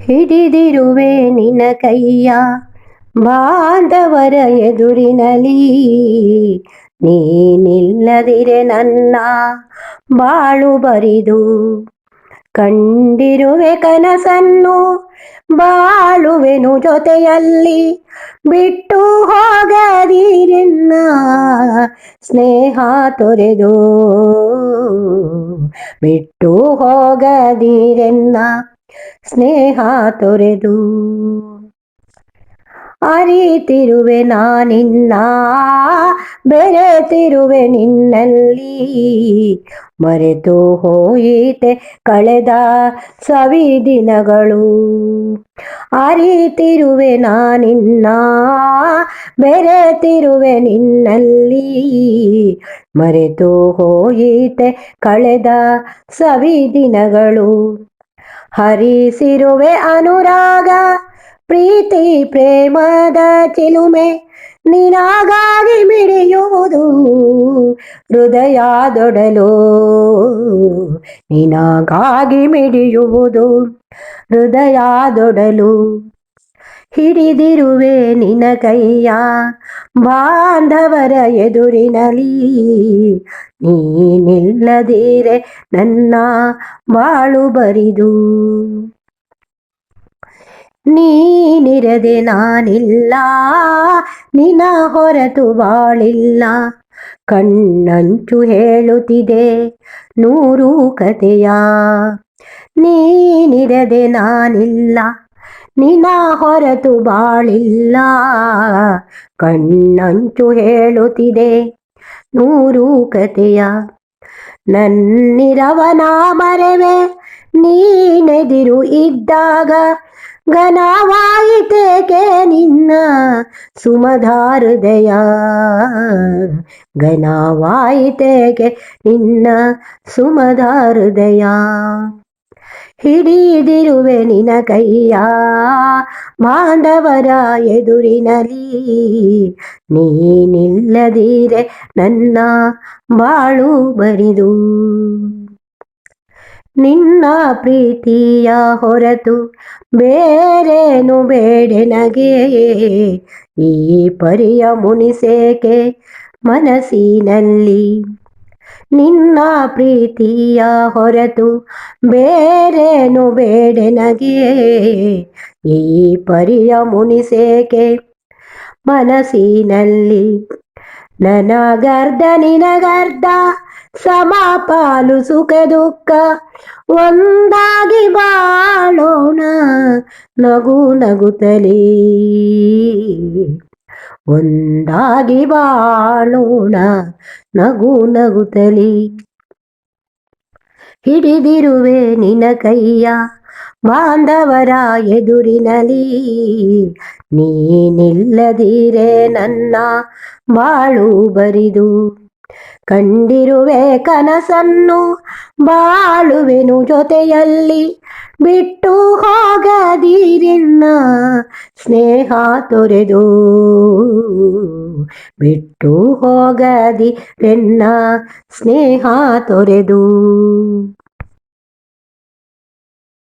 ಹಿಡಿದಿರುವೆ ನಿನ್ನ ಕೈಯ ಬಾಂಧವರ ಎದುರಿನಲಿ ನೀನಿಲ್ಲದಿರೆ ನನ್ನ ಬಾಳು ಬರಿದು ಕಂಡಿರುವೆ ಕನಸನ್ನು ಬಾಳುವೆನು ಜೊತೆಯಲ್ಲಿ. ಬಿಟ್ಟು ಹೋಗದಿರಿನ್ನ ಸ್ನೇಹ ತೊರೆದು ಬಿಟ್ಟು ಹೋಗದಿರೆನ್ನ ಸ್ನೇಹ ತೊರೆದು. ಅರಿತಿರುವೆ ನಾನಿನ್ನ ಬೆರೆತಿರುವೆ ನಿನ್ನಲ್ಲಿ. ಮರೆತು ಹೋಯಿತೆ ಕಳೆದ ಸವಿ ದಿನಗಳು ಅರಿತಿರುವೆ ನಾನಿನ್ನ ಬೆರೆತಿರುವೆ ನಿನ್ನಲ್ಲಿ. ಮರೆತು ಹೋಯಿತೆ ಕಳೆದ ಸವಿ ದಿನಗಳು ಹರಿಸಿರುವೆ ಅನುರಾಗ ಪ್ರೀತಿ ಪ್ರೇಮದ ಚಿಲುಮೆ ನಿನಗಾಗಿ ಮಿಡಿಯುವುದು ಹೃದಯದೊಡಲು. ನಿನಾಗಾಗಿ ಮಿಡಿಯುವುದು ಹೃದಯದೊಡಲು. ಹಿಡಿದಿರುವೆ ನಿನ ಕೈಯ ಬಾಂಧವರ ಎದುರಿನಲಿ ನೀನಿಲ್ಲದಿರೆ ನನ್ನ ಬಾಳು ಬರಿದು. ನೀನಿರದೆ ನಾನಿಲ್ಲ ನಿನ ಹೊರತು ಬಾಳಿಲ್ಲ. ಕಣ್ಣಂಚು ಹೇಳುತ್ತಿದೆ ನೂರು ಕಥೆಯ ನೀನಿರದೆ ನಾನಿಲ್ಲ ನಿನ ಹೊರತು ಬಾಳಿಲ್ಲ. ಕಣ್ಣಂಚು ಹೇಳುತ್ತಿದೆ ನೂರು ಕತೆಯ. ನನ್ನಿರವನ ಮರೆವೆ, ನೀನೆದಿರು ಇದ್ದಾಗ ಘನವಾಯಿತೇಕೆ ನಿನ್ನ ಸುಮಧಾರದಯ ಘನವಾಯಿತೇಕೆ ನಿನ್ನ ಸುಮಧಾರದಯ ಹಿಡಿದಿರುವೆ ನಿನ ಕೈಯ ಮಾಂಡವರ ಎದುರಿನಲಿ ನೀನಿಲ್ಲದಿರೆ ನನ್ನ ಬಾಳು ಬರಿದು. ನಿನ್ನ ಪ್ರೀತಿಯ ಹೊರತು ಬೇರೇನು ಬೇಡೆನಗೆ ಈ ಪರಿಯ ಮುನಿಸೇಕೆ ಮನಸ್ಸಿನಲ್ಲಿ ನಿನ್ನ ಪ್ರೀತಿಯ ಹೊರತು ಬೇರೇನು ಬೇಡೆನಗೆ. ಈ ಪರಿಯ ಮುನಿಸೇಕೆ? ಮನಸ್ಸಿನಲ್ಲಿ ನನಗರ್ಧ, ನಿನಗರ್ಧ ಸಮಪಾಲು ಸುಖ, ದುಃಖ ಒಂದಾಗಿ ಬಾಳೋಣ ನಗು ನಗುತ್ತಲೇ. ಒಂದಾಗಿ ಬಾಳೋಣ, ನಗು ನಗುತಲಿ ಹಿಡಿದಿರುವೆ ನಿನ ಕೈಯ, ಬಾಂಧವರ ಎದುರಿನಲಿ ನೀನಿಲ್ಲದಿರೆ ನನ್ನ ಬಾಳು ಬರಿದು, ಕಂಡಿರುವೆ ಕನಸನ್ನು ಬಾಳುವೆನು ಜೊತೆಯಲ್ಲಿ. ಬಿಟ್ಟು ಹೋಗದಿರಿನ್ನ. ಸ್ನೇಹ ತೊರೆದು ಬಿಟ್ಟು ಹೋಗದಿ ರೆನ್ನ ಸ್ನೇಹ ತೊರೆದು